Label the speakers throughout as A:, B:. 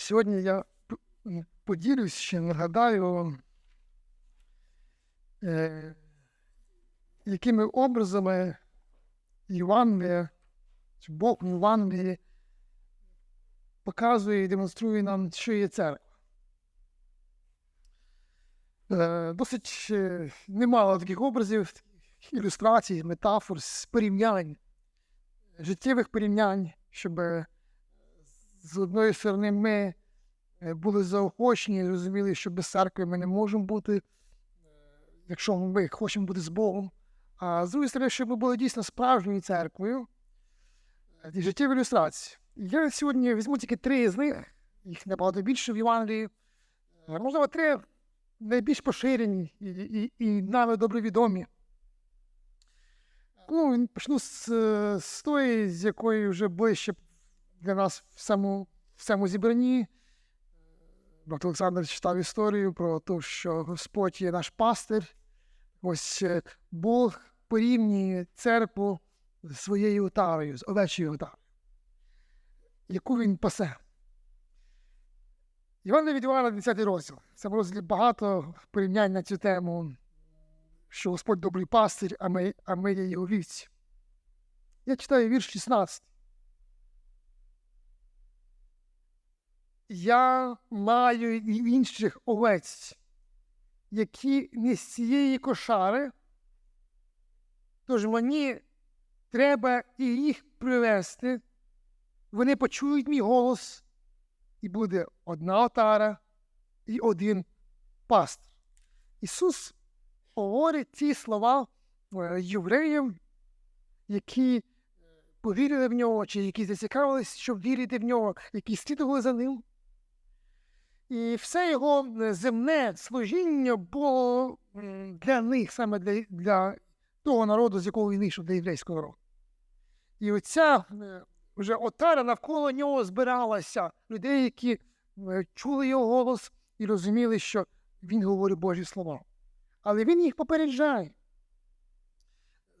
A: Сьогодні я поділюсь ще, нагадаю, е, якими образами Євангелія, Бог в Євангелії показує і демонструє нам, що є церква. Е, Досить е, немало таких образів, ілюстрацій, метафор, порівнянь, життєвих порівнянь, щоб з одної сторони ми е, були заохочені розуміли, що без церкви ми не можемо бути, е, якщо ми хочемо бути з Богом. А з другої сторони, щоб ми були дійсно справжньою церквою, е, і життєві ілюстрації. Я сьогодні візьму тільки три з них, їх набагато більше в Євангелії. Можливо, три найбільш поширені і, і, і нами добре відомі. Ну, почну з, з тої, з якої вже ближче для нас в самому, в цьому зібранні. Брат Олександр читав історію про те, що Господь є наш пастир. Ось е, Бог порівнює церкву з своєю отарою, з овечою отарою, яку він пасе. Івана від Івана, 10 розділ. Це розділі багато порівнянь на цю тему, що Господь добрий пастир, а ми, а ми є його вівці. Я читаю вірш 16. Я маю інших овець, які не з цієї кошари, тож мені треба і їх привести. Вони почують мій голос, і буде одна отара і один пастир. Ісус говорить ці слова е, євреям, які повірили в нього, чи які зацікавились, щоб вірити в нього, які слідували за ним. І все його е, земне служіння було для них, саме для, для того народу, з якого він вийшов, для єврейського народу. І оця е, вже отара навколо нього збиралася людей, які е, чули його голос і розуміли, що він говорить Божі слова. Але він їх попереджає.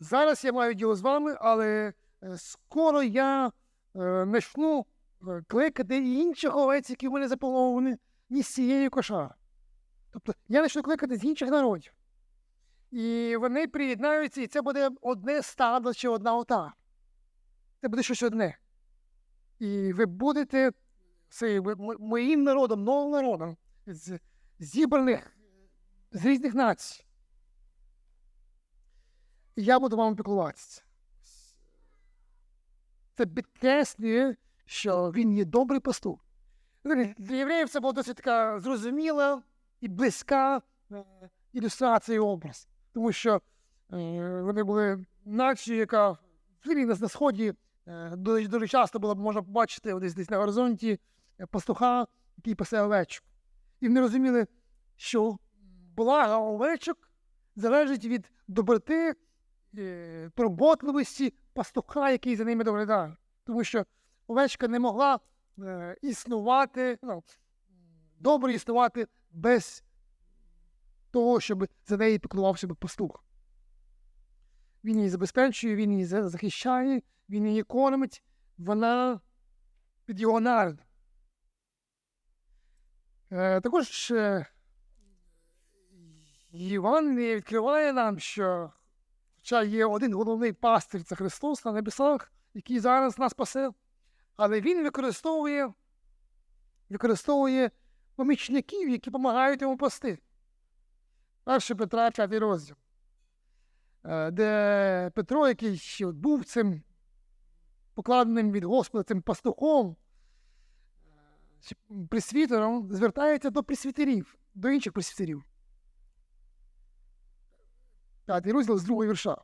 A: Зараз я маю діло з вами, але скоро я почну кликати інших овець, які в мене заполовані, не з цієї кошари. Тобто я почну кликати з інших народів. І вони приєднаються, і це буде одне стадо чи одна ота. Це буде щось одне. І ви будете цей, моїм народом, новим народом, з, зібраних з різних націй. І я буду вам піклуватися. Це підкреслює, що він є добрий пастух. Для євреїв це була досить така зрозуміла і близька е, ілюстрація і образ. Тому що е, вони були нацією, яка на сході дуже, дуже часто було можна побачити десь десь на горизонті е, пастуха, який пасе овечок. І вони розуміли, що блага овечок залежить від доброти, турботливості пастуха, який за ними доглядає. Тому що овечка не могла існувати, ну, добре існувати без того, щоб за неї піклувався би пастух. Він її забезпечує, він її захищає, він її кормить, вона під його нагляд. Е, також е, Євангеліє відкриває нам, що хоча є один головний пастир це Христос на небесах, який зараз нас пасе, але Він використовує, використовує помічників, які допомагають йому пасти. 1 Петра 5 розділ, е, де Петро, який був цим покладеним від Господа, цим пастухом, е, присвітером, звертається до присвітерів, до інших присвітерів. П'ятий розділ з другого вірша.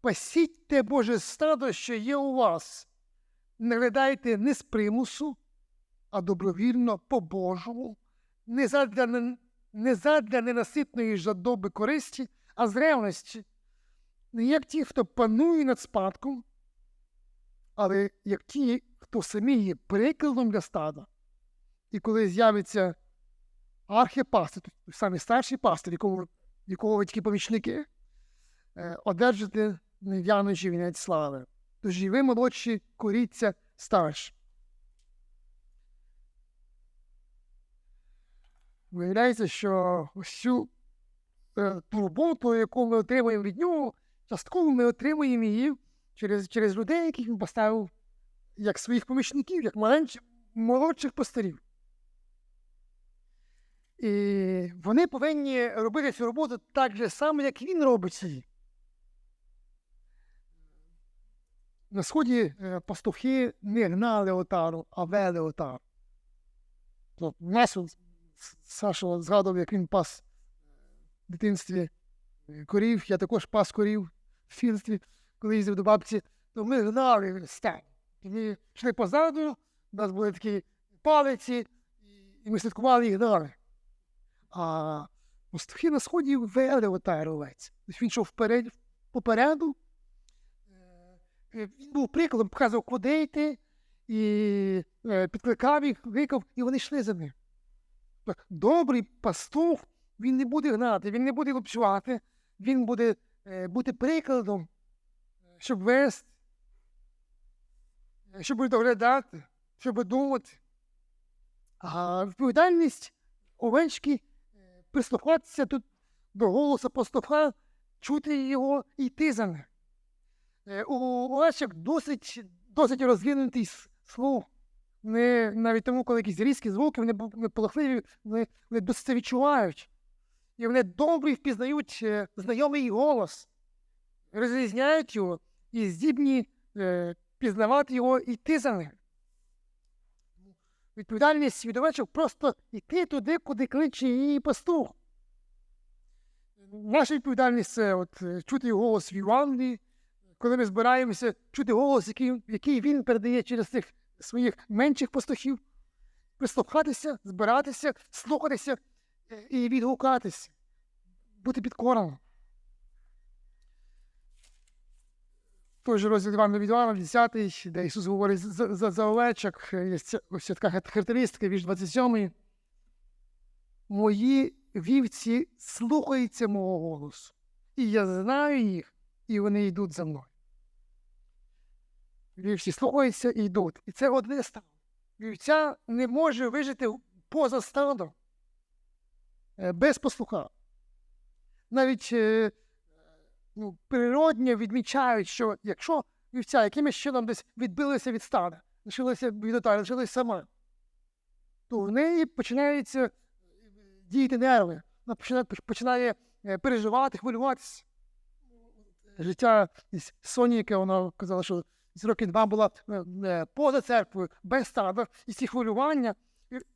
A: Пасіть те Боже стадо, що є у вас. Не глядайте не з примусу, а добровільно по Божому, не задля, не, задля ненаситної жадоби користі, а з ревності, не як ті, хто панує над спадком, але як ті, хто самі є прикладом для стада. І коли з'явиться архіпастир, той самий старший пастир, якого, якого ви такі помічники, е, одержите нев'яночий вінець слави. То живи молодші, коріться старші. Виявляється, що ось цю е, турботу, яку ми отримуємо від нього, частково ми отримуємо її через через людей, яких він поставив як своїх помічників, як маленьких, молодших пастирів. І вони повинні робити цю роботу так же само, як він робить її. На сході е, пастухи не гнали отару, а вели отару. То нас Саша згадував, як він пас в дитинстві е, корів. Я також пас корів в фінстві, коли їздив до бабці, то ми гнали. І Ми йшли позаду, у нас були такі палиці, і ми слідкували і гнали. А пастухи на сході вели отару овець. Тобто він йшов вперед, попереду. Е, Він був прикладом, показував, куди йти, і е, підкликав їх, викав, і вони йшли за ним. Добрий пастух, він не буде гнати, він не буде лупцювати, він буде е, бути прикладом, е, щоб вести, е, щоб доглядати, щоб думати. А відповідальність овечки е, прислухатися тут до голосу пастуха, чути його і йти за ним. Е, У овечок досить, досить розвинутий слух. Вони навіть тому, коли якісь різкі звуки, вони, вони полохливі, вони, вони досить це відчувають. І вони добре впізнають е, знайомий голос, розрізняють його і здібні е, пізнавати його і йти за ним. Відповідальність від овечок просто йти туди, куди кличе її пастух. Наша відповідальність це от, е, чути його голос в Євангелії, коли ми збираємося чути голос, який, який він передає через цих своїх менших пастухів, прислухатися, збиратися, слухатися е, і відгукатися, бути підкореним. Той же розділ Івана від Івана, 10, де Ісус говорить за, за, за овечок, є ось така характеристика, вірш 27. Мої вівці слухаються мого голосу, і я знаю їх, і вони йдуть за мною. Вівці слухаються і йдуть. І це одне стадо. Вівця не може вижити поза стадом е, без послуха. Навіть е, ну, природньо відмічають, що якщо вівця якимось чином десь відбилася від стада, лишилася від отари, лишилася сама, то в неї починаються е, діяти нерви. Вона починає, починає переживати, хвилюватися. Життя із Соніки, вона казала, що роки два була е, е, поза церквою, без стада, і ці хвилювання.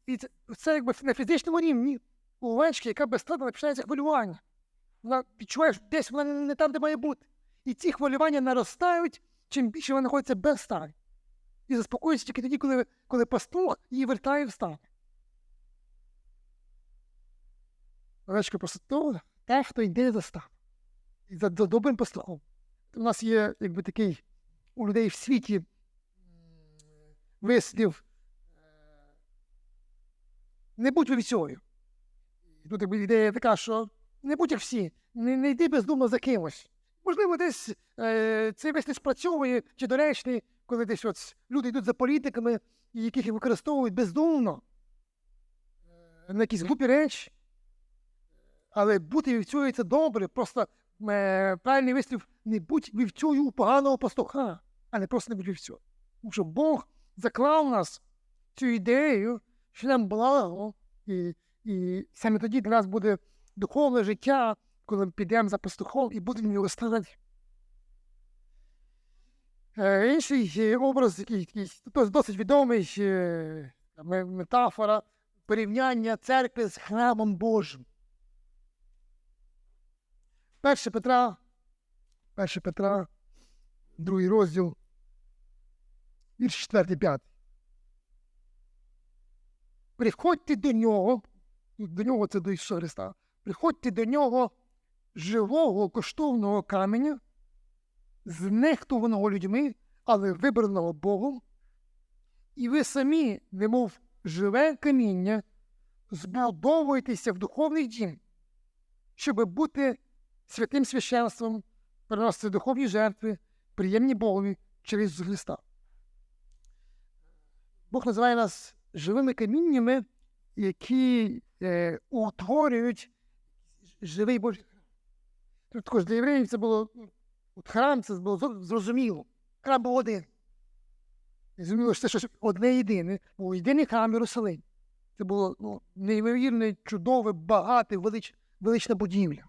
A: І, це, якби на фізичному рівні у овечки, яка без стада починається хвилювання. Вона відчуває, що десь вона не, там, де має бути. І ці хвилювання наростають, чим більше вона знаходиться без стади. І заспокоюється тільки тоді, коли, коли пастух її вертає в стан. Овечка просто то, те, хто йде за стан. І за добрим пастухом. У нас є якби такий у людей в світі вислів не будь вівцею. Тут якби ідея така, що не будь як всі, не, не йди бездумно за кимось. Можливо, десь е, цей вислів спрацьовує чи доречний, коли десь от люди йдуть за політиками, яких використовують бездумно на якісь глупі речі. Але бути вівцею це добре, просто правильний вислів не будь вівцею у поганого пастуха, а не просто не будь вівцею. Тому що Бог заклав нас цю ідею, що нам благо, і, і саме тоді для нас буде духовне життя, коли ми підемо за пастухом і будемо його ставити. Е, інший образ, який досить відомий, е, метафора порівняння церкви з храмом Божим. 1 Петра, 1 Петра, другий розділ, вірш 4, 5. Приходьте до нього, до нього це до Ісуса Христа, приходьте до нього живого коштовного каменя, знехтуваного людьми, але вибраного Богом, і ви самі, немов живе каміння, збудовуєтеся в духовний дім, щоб бути святим священством, приносити духовні жертви, приємні Богові через Христа. Бог називає нас живими каміннями які е, утворюють живий Божий храм. Також для євреїв це було ну, от храм, це було зрозуміло. Храм був один. Зрозуміло, що це щось одне єдине, був єдиний храм Єрусалим. Це було ну, неймовірне, чудове, багате, велич, велична будівля.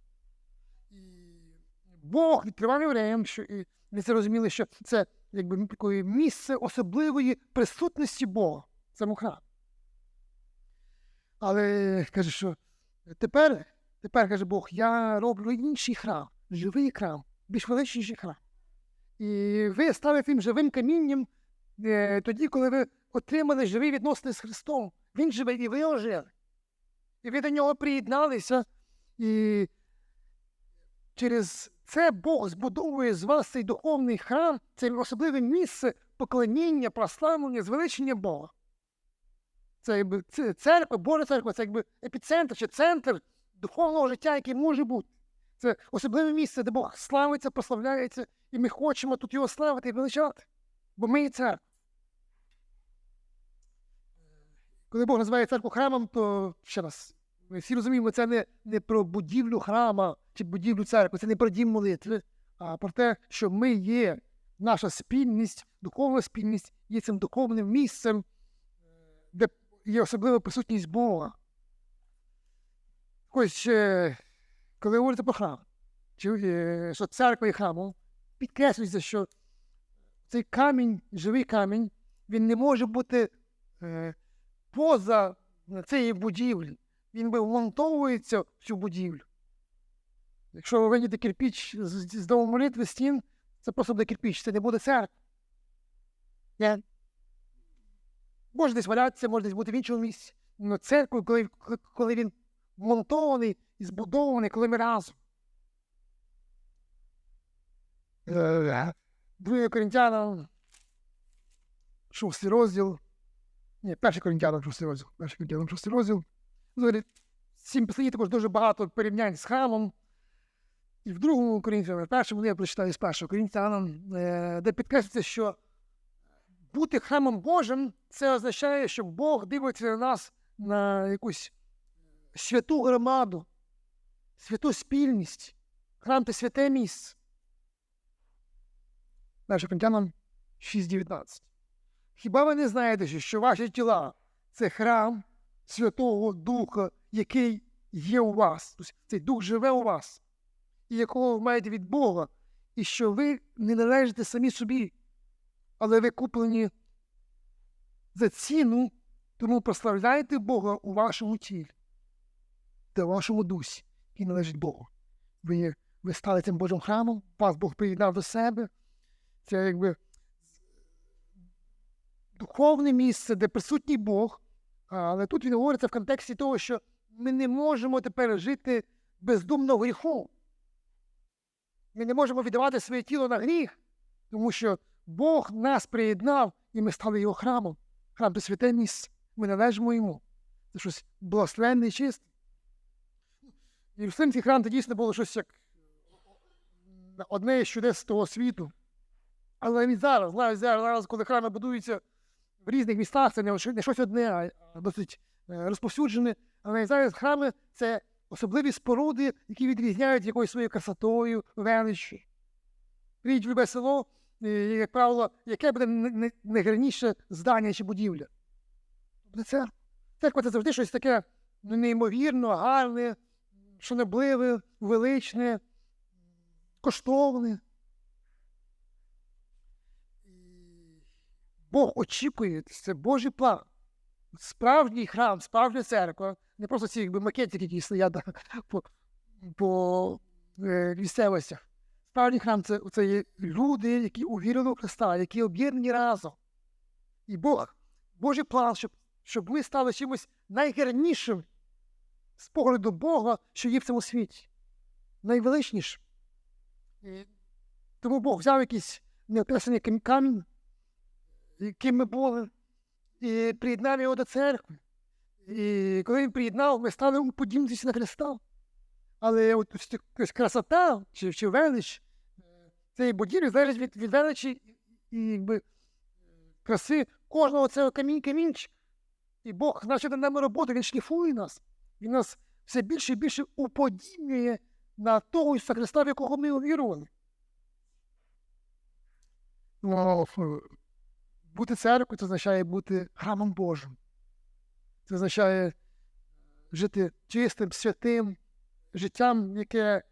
A: Бог відкривав євреям, що і вони це розуміли, що це якби ну, таке місце особливої присутності Бога в цьому храмі. Але каже, що тепер, тепер каже Бог, я роблю інший храм, живий храм, більш величніший храм. І ви стали тим живим камінням е, тоді, коли ви отримали живі відносини з Христом. Він живе, і ви ожили. І ви до нього приєдналися, і через це Бог збудовує з вас цей духовний храм, це особливе місце поклоніння, прославлення, звеличення Бога. Це якби це церква, Божа церква, це якби епіцентр чи центр духовного життя, який може бути. Це особливе місце, де Бог славиться, прославляється, і ми хочемо тут його славити і величати. Бо ми є церква. Коли Бог називає церкву храмом, то ще раз, ми всі розуміємо, це не, не про будівлю храма чи будівлю церкви, це не про дім молитви, а про те, що ми є, наша спільність, духовна спільність є цим духовним місцем, де є особлива присутність Бога. Ось, е, коли говорите про храм, чи, е, що церква є храмом, підкреслюється, що цей камінь, живий камінь, він не може бути е, поза цієї будівлі. Він вмонтовується в цю будівлю. Якщо ви вийдете кирпіч з, з дому молитви стін, це просто буде кирпіч, це не буде церква. Ні. Може десь валятися, може десь бути в іншому місці. Але церква, коли, коли він вмонтований і збудований, коли ми разом. Друге Коринтянам, шостий розділ. Ні, перший Коринтянам, шостий розділ. Перший Коринтянам, шостий розділ. Взагалі, сім писані також дуже багато порівнянь з храмом. І в другому Коринтянам, в першому я прочитаю з першого Коринтянам, е, де підкреслюється, що бути храмом Божим це означає, що Бог дивиться на нас на якусь святу громаду, святу спільність. Храм це святе місце. Перше Коринтянам 6.19. Хіба ви не знаєте, що ваші тіла це храм Святого Духа, який є у вас? Тобто цей дух живе у вас, і якого ви маєте від Бога, і що ви не належите самі собі, але ви куплені за ціну, тому прославляйте Бога у вашому тілі та вашому дусі, який належить Богу. Ви, ви стали цим Божим храмом, вас Бог приєднав до себе. Це якби духовне місце, де присутній Бог. Але тут він говориться в контексті того, що ми не можемо тепер жити бездумно в гріху. Ми не можемо віддавати своє тіло на гріх, тому що Бог нас приєднав і ми стали його храмом. Храм це святе місце. Ми належимо йому. Це щось благословенне і чисте. Єрусалимський храм це дійсно було щось як одне із чудес того світу. Але він зараз, навіть зараз, зараз, коли храми будуються в різних містах, це не щось- одне, а досить е, розповсюджене. Але зараз храми це особливі споруди, які відрізняють якоюсь своєю красотою, величчю. Прийдь в любе село, е, як правило, яке буде найгарніше здання чи будівля. Буде церква. Церква це завжди щось таке ну, неймовірно, гарне, шанобливе, величне, коштовне. Бог очікує, це Божий план. Справжній храм, справжня церква, не просто ці якби, макетики, які стоять по, по е, місцевостях. Справжній храм це, це є люди, які увірили в Христа, які об'єднані разом. І Бог, Божий план, щоб, щоб ми стали чимось найгарнішим з погляду Бога, що є в цьому світі. Найвеличнішим. Тому Бог взяв якийсь неописаний кам- камінь, яким ми були, і приєднав його до церкви. І коли він приєднав, ми стали уподібнитися на Христа. Але от ось красота чи, чи велич е, цієї будівлі залежить від, від величі і якби, краси кожного цього камінь камінчика. І Бог наче на нами роботу, Він шліфує нас. Він нас все більше і більше уподібнює на того Ісуса Христа, в якого ми увірували. Ну, бути церквою це означає бути храмом Божим. Це означає жити чистим, святим життям, яке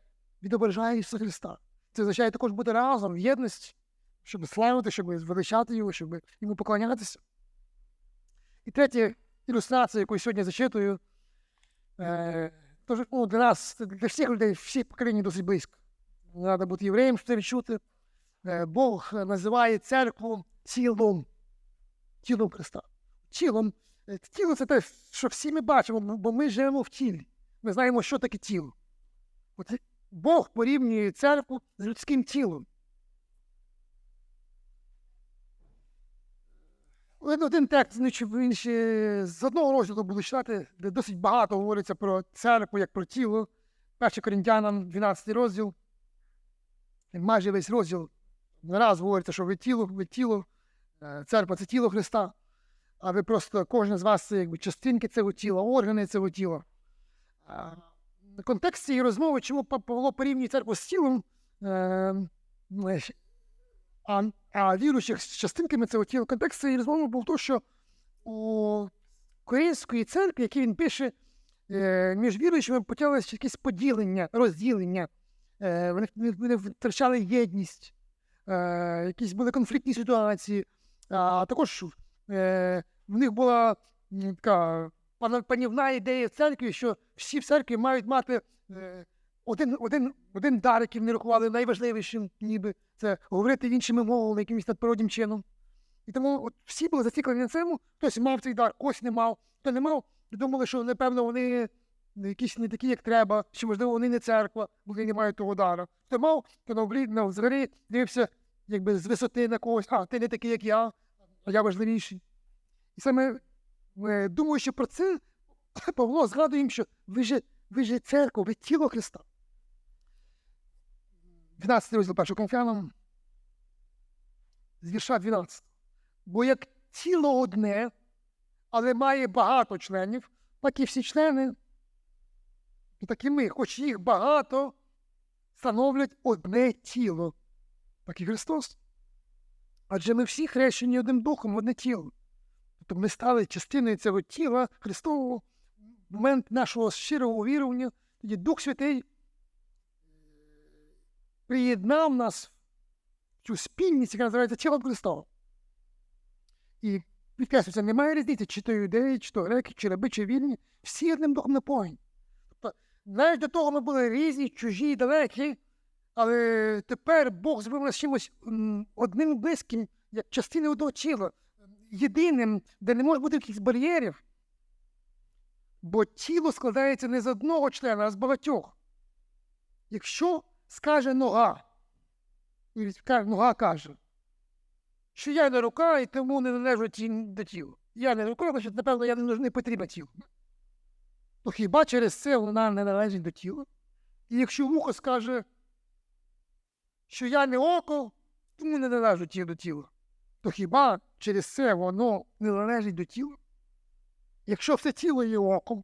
A: відображає Ісуса Христа. Це означає також бути разом в єдності, щоб славити, щоб звеличати його, щоб йому поклонятися. І третя ілюстрація, яку я сьогодні зачитую, е, тож, ну, для нас, для всіх людей, всі покоління досить близько. Треба бути євреєм, щоб це відчути. Е, Бог називає церкву тілом, тілом Христа. Тілом. Е, Тіло це те, що всі ми бачимо, бо ми живемо в тілі. Ми знаємо, що таке тіло. От Бог порівнює церкву з людським тілом. Один, текст інший, з одного розділу буду читати, де досить багато говориться про церкву як про тіло. 1 Коринтянам, 12 розділ. Майже весь розділ не раз говориться, що ви тіло, ви тіло, е, церква це тіло Христа. А ви просто кожен з вас якби частинки цього тіла, органи цього тіла. В контексті цієї розмови, чому Павло порівнює церкву з тілом, е, а, а віруючих з частинками цього тіла, контекст цієї розмови був то, що у Корейської церкві, який він пише, е, між віруючими почалося якесь поділення, розділення. Е, Вони, втрачали єдність, якісь були конфліктні ситуації, а також в них була така панівна ідея в церкві, що всі в церкві мають мати е, один, один, один дар, який вони рахували найважливішим, ніби це говорити іншими мовами, якимось надприроднім чином. І тому от всі були зациклені на цьому, хтось мав цей дар, хтось не мав, хто не мав, думали, що напевно вони якісь не такі, як треба, чи можливо вони не церква, бо вони не мають того дара. Хто мав, то взагалі дивився якби з висоти на когось, а ти не такий, як я, а я важливіший. І саме е, думаючи про це, Павло згадує їм, що ви же, ви же церква, ви тіло Христа. 12 розділ першого Конфянам, з вірша 12. Бо як тіло одне, але має багато членів, так і всі члени, так і ми, хоч їх багато, становлять одне тіло, так і Христос. Адже ми всі хрещені одним духом одне тіло. Тобто ми стали частиною цього тіла Христового момент нашого щирого увірування, тоді Дух Святий приєднав нас в цю спільність, яка називається тілом Христовим. І підкреслюється, немає різниці, чи то юдеї, чи то греки, чи раби, чи вільні, всі одним духом напоєні. Тобто, навіть до того ми були різні, чужі, і далекі, але тепер Бог зробив нас чимось одним близьким, як частини одного тіла, єдиним, де не може бути якихось бар'єрів. Бо тіло складається не з одного члена, а з багатьох. Якщо скаже нога, нога каже, що я не рука і тому не належу до тіла. Я не рука, значить, напевно, я не, потрібна тілу. То хіба через це вона не належить до тіла? І якщо вухо скаже, що я не око, тому не належу ті- до тіла, то хіба через це воно не належить до тіла? Якщо все тіло є оком,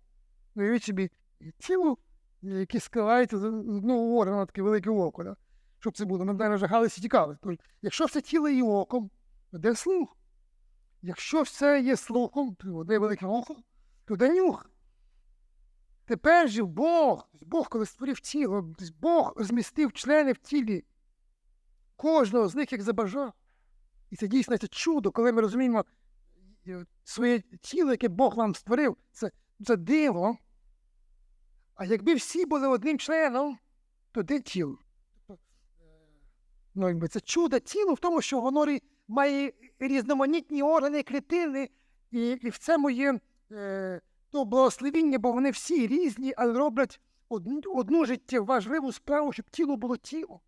A: уявіть собі, тіло, яке складається з одного органу, таке велике око, да? щоб це було, ми б, навіть жахалися і якщо все тіло є оком, то де слух? Якщо все є слухом, то де велике око, то де нюх? Тепер же Бог, Бог, коли створив тіло, Бог змістив члени в тілі кожного з них як забажав. І це дійсно це чудо, коли ми розуміємо е, своє тіло, яке Бог нам створив, це, це диво. А якби всі були одним членом, то де тіло? Тобто, е, Ну, якби це чудо тіло в тому, що воно має різноманітні органи, клітини, і, і в цьому є е, то благословіння, бо вони всі різні, але роблять одну, одну життєву важливу справу, щоб тіло було тіло.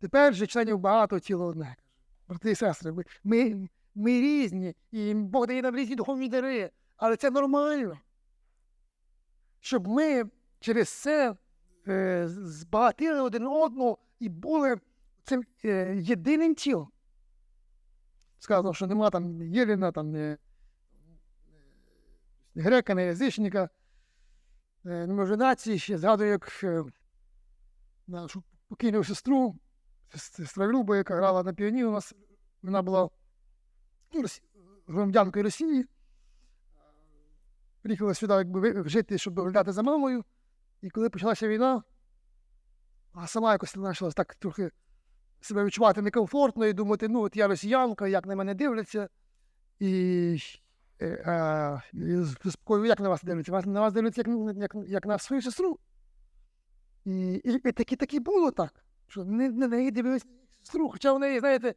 A: Тепер же членів багато тіло одне. Брати і сестри, ми, ми, ми різні, і Бог дає нам різні духовні дари, але це нормально. Щоб ми через це е, збагатили один одного і були цим е, єдиним тілом. сказано, що нема там Єліна, там ні, ні грека, ні язичника, е, не може нації. Ще згадую, як е, нашу покійну сестру, сес- сестра Люба, яка грала на піаніно у нас, вона була ну, громадянкою Росії. Приїхала сюди якби, жити, щоб доглядати за мамою. І коли почалася війна, а сама якось почала так трохи себе відчувати некомфортно і думати, ну от я росіянка, як на мене дивляться. І, е, е, і заспокоюю, як на вас дивляться? На вас дивляться як, як, як на свою сестру. І, і, і таки, таки було так, що не на неї дивилися сестру, хоча в неї, знаєте,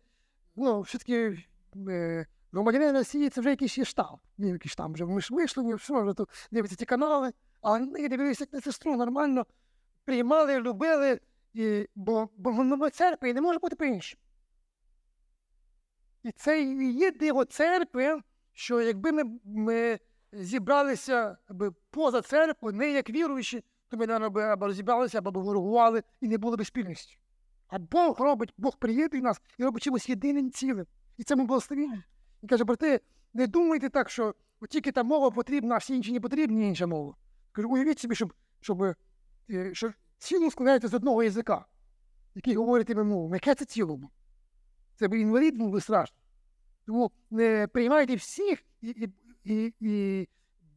A: ну, все-таки е, громадянин Росії це вже якийсь є штамп. Ні, якийсь штамп вже вийшли, все вже тут дивиться ці канали, а на неї дивилися як на сестру нормально, приймали, любили, і, бо, бо воно церкви не може бути по-іншому. І це є диво церкви, що якби ми, ми зібралися аби, поза церквою, не як віруючі, то ми би або розібралися, або ворогували і не було б спільності. А Бог робить, Бог приєднує нас і робить чимось єдиним цілим. І це ми благословіння. І каже, брати, не думайте так, що тільки та мова потрібна, а всі інші не потрібні інша мова. Кажу, уявіть собі, щоб, щоб, е, що тіло складається з одного язика, який говорить тими мовами. Яке це тіло? Це б інвалід був би страшно. Тому не приймайте всіх і, і, і, і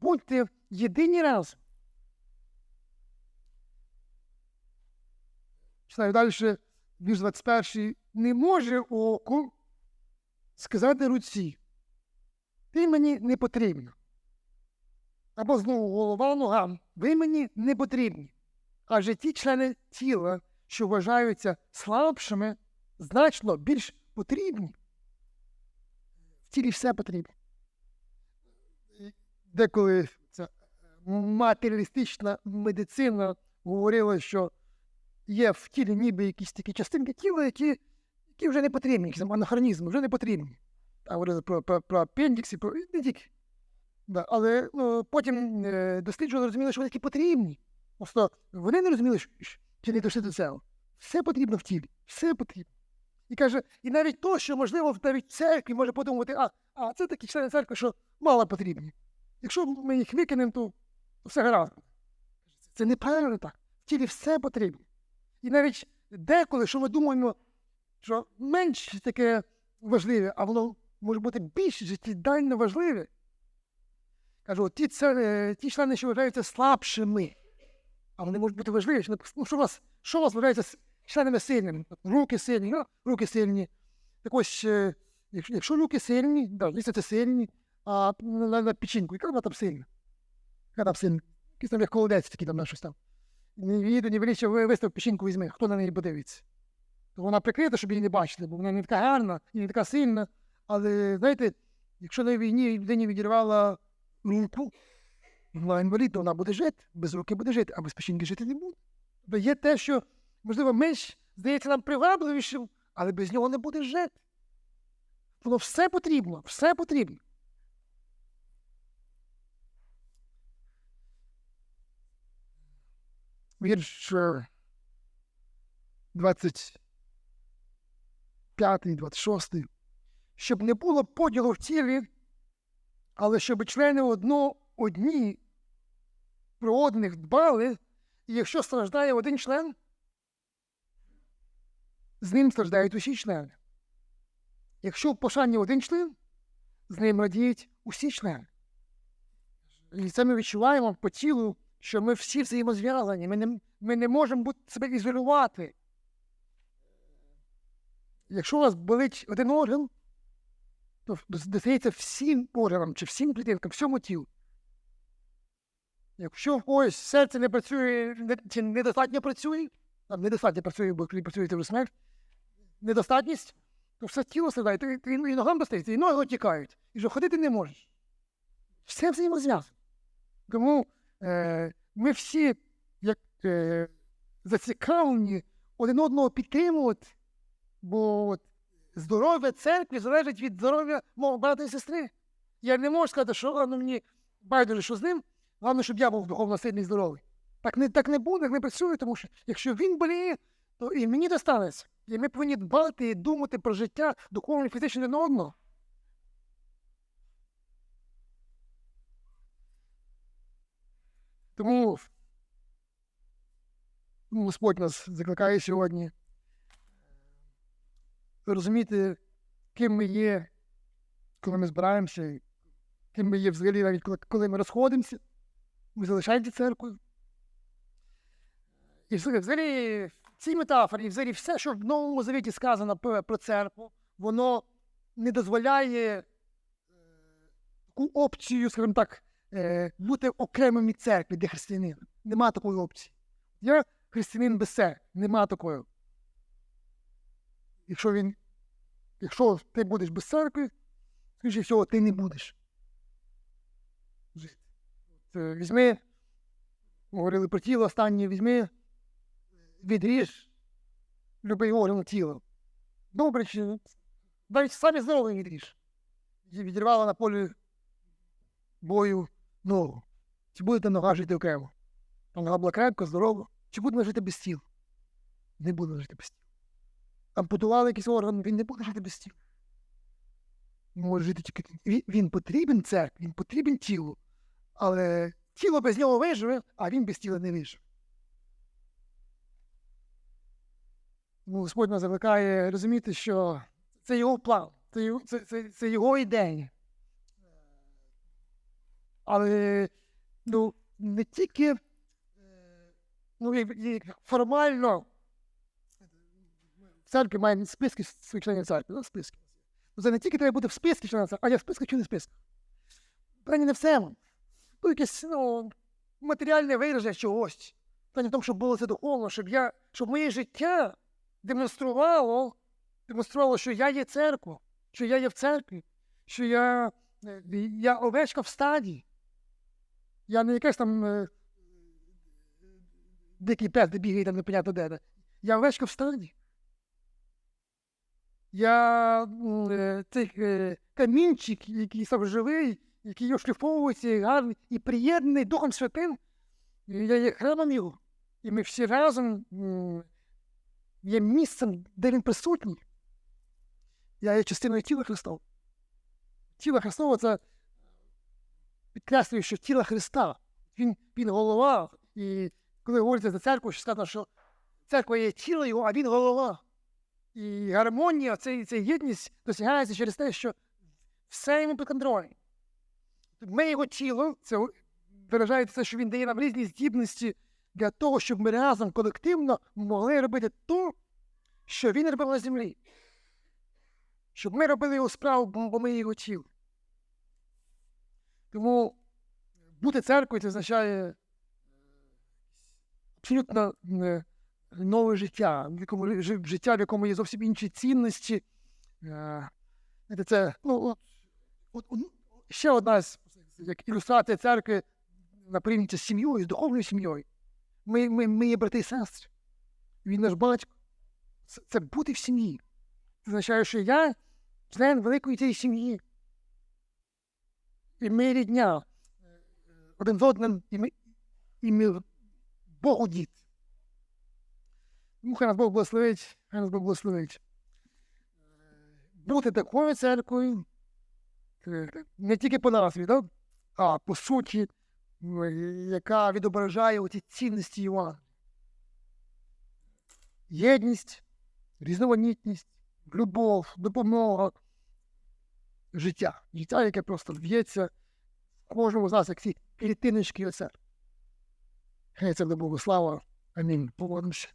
A: будьте єдині разом. Читаю далі, вірш 21. Не може око сказати руці. Ти мені не потрібна. Або знову голова ногам. Ви мені не потрібні. Адже ті члени тіла, що вважаються слабшими, значно більш потрібні. В тілі все потрібно. Деколи ця матеріалістична медицина говорила, що є в тілі ніби якісь такі частинки тіла, які, які вже не потрібні, якісь анахронізми, вже не потрібні. Там говорили про, про, про апендікси, про не тільки. Да, але ну, потім е, досліджували, розуміли, що вони такі потрібні. Просто вони не розуміли, що, чи не дійшли до цього. Все потрібно в тілі, все потрібно. І каже, і навіть то, що можливо навіть в церкві може подумати, а, а це такі члени церкви, що мало потрібні. Якщо ми їх викинемо, то все гаразд. Це неправильно так. В тілі все потрібно. І навіть деколи, що ми думаємо, що менш таке важливе, а воно може бути більш життєдально важливе. Кажу, ті, це, е, ті члени, що вважаються слабшими, а вони можуть бути важливі. Що, Ну, що у вас, що у вас вважається членами сильними? Руки сильні, ну, руки сильні. Так ось, е, якщо, руки сильні, да, звісно, це сильні, а на, на печінку, яка вона там сильна? Яка там сильна? Якийсь там як холодець такий там на щось там. Не величе, вистав печінку візьми, хто на неї подивиться. То вона прикрита, щоб її не бачили, бо вона не така гарна і не така сильна. Але знаєте, якщо на війні людині відірвала руку, вона інвалід, то вона буде жити, без руки буде жити, а без печінки жити не буде. Тобто є те, що, можливо, менш здається нам привабливішим, але без нього не буде жити. Воно все потрібно, все потрібно. Вірш е, 25, 26. Щоб не було поділу в тілі, але щоб члени одно, одні про одних дбали, і якщо страждає один член, з ним страждають усі члени. Якщо в пошані один член, з ним радіють усі члени. І це ми відчуваємо по тілу, що ми всі взаємозв'язані, ми не, ми не можемо бути, себе ізолювати. Якщо у вас болить один орган, то достається всім органам чи всім клітинкам, всьому тілу. Якщо когось серце не працює, не- чи недостатньо працює, там недостатньо працює, бо коли працює, вже смерть, недостатність, то все тіло страдає, ти, ти, і ногам достається, і ноги тікають, і вже ходити не можеш. Все взаємозв'язано. Тому ми всі як, е, зацікавлені один одного підтримувати, бо от, здоров'я церкви залежить від здоров'я мого брата і сестри. Я не можу сказати, що ладно, мені байдуже, що з ним, головне, щоб я був духовно сильний і здоровий. Так не, так не буде, так не працює, тому що якщо він боліє, то і мені достанеться. І ми повинні дбати і думати про життя духовно і фізично один одного. Тому ну, Господь нас закликає сьогодні розуміти, ким ми є, коли ми збираємося, ким ми є взагалі, навіть коли, ми розходимося, ми залишаємося церквою. І взагалі, в цій метафорі, взагалі, все, що в Новому Завіті сказано про, про церкву, воно не дозволяє е, таку опцію, скажімо так, е, бути окремим від церкви для християнина. Нема такої опції. Я християнин без церкви, нема такої. Якщо він, якщо ти будеш без церкви, скоріше всього, ти не будеш жити. От, е, візьми, говорили про тіло останнє, візьми, відріж любий орган тіла. Добре, чи навіть самі здоровий відріж. Відірвала на полі бою ногу. Чи буде та нога жити окремо? Та нога була крепка, здорова. Чи буде вона жити без тіл? Не буде вона жити без тіл. Ампутували якийсь орган, він не буде жити без тіл. Він може жити тільки. Він, він потрібен церкві, він потрібен тілу. Але тіло без нього виживе, а він без тіла не виживе. Ну, Господь нас закликає розуміти, що це його план, це це, це, це його ідея. Але ну, не тільки е, ну, як- формально церкві має списки своїх членів церкви, ну, списки. Ну, Це не тільки треба бути в списку членів церкви, а я в списку чи не в списку. Питання не в цьому. Ну, якесь ну, матеріальне вираження чогось. Питання в тому, щоб було це духовно, щоб я, щоб моє життя демонструвало, демонструвало, що я є церква, що я є в церкві, що я, е, я овечка в стаді. Я не якась там е, дикий пес, де бігає там непонятно де. Я овечка в стаді. Я м, е, цей е, камінчик, який сам живий, який ошліфовується, гарний, і приєднаний Духом Святим. Я є храмом його. І ми всі разом є місцем, де він присутній. Я є частиною тіла Христова. Тіло Христове це підкреслює, що тіло Христа. Він, він голова. І коли говориться за церкву, що сказано, що церква є тіло його, а він голова. І гармонія, ця, ця єдність досягається через те, що все йому під контролем. Ми його тіло, це виражає те, що він дає нам різні здібності для того, щоб ми разом колективно могли робити то, що він робив на землі. Щоб ми робили його справу, бо ми його тіло. Тому бути церквою це означає абсолютно е, нове життя, в якому життя, в якому є зовсім інші цінності. Е, Це ну, от, от, ще одна з як ілюстрація церкви на порівняння з сім'єю, з духовною сім'єю. Ми, ми, ми є брати і сестри. Він наш батько. Це, це бути в сім'ї. Це означає, що я член великої цієї сім'ї. І ми рідня один з одним, і ми, і ми Богу діти. Ну, хай нас Бог благословить, хай нас Бог благословить. Бути такою церквою, е, не тільки по назві, да? а по суті, яка відображає оці цінності Івана. Єдність, різноманітність, любов, допомога, життя. Життя, яке просто в'ється в кожному з нас, як ці клітиночки оце. Хай це буде Богу слава. Амінь. Помолимося.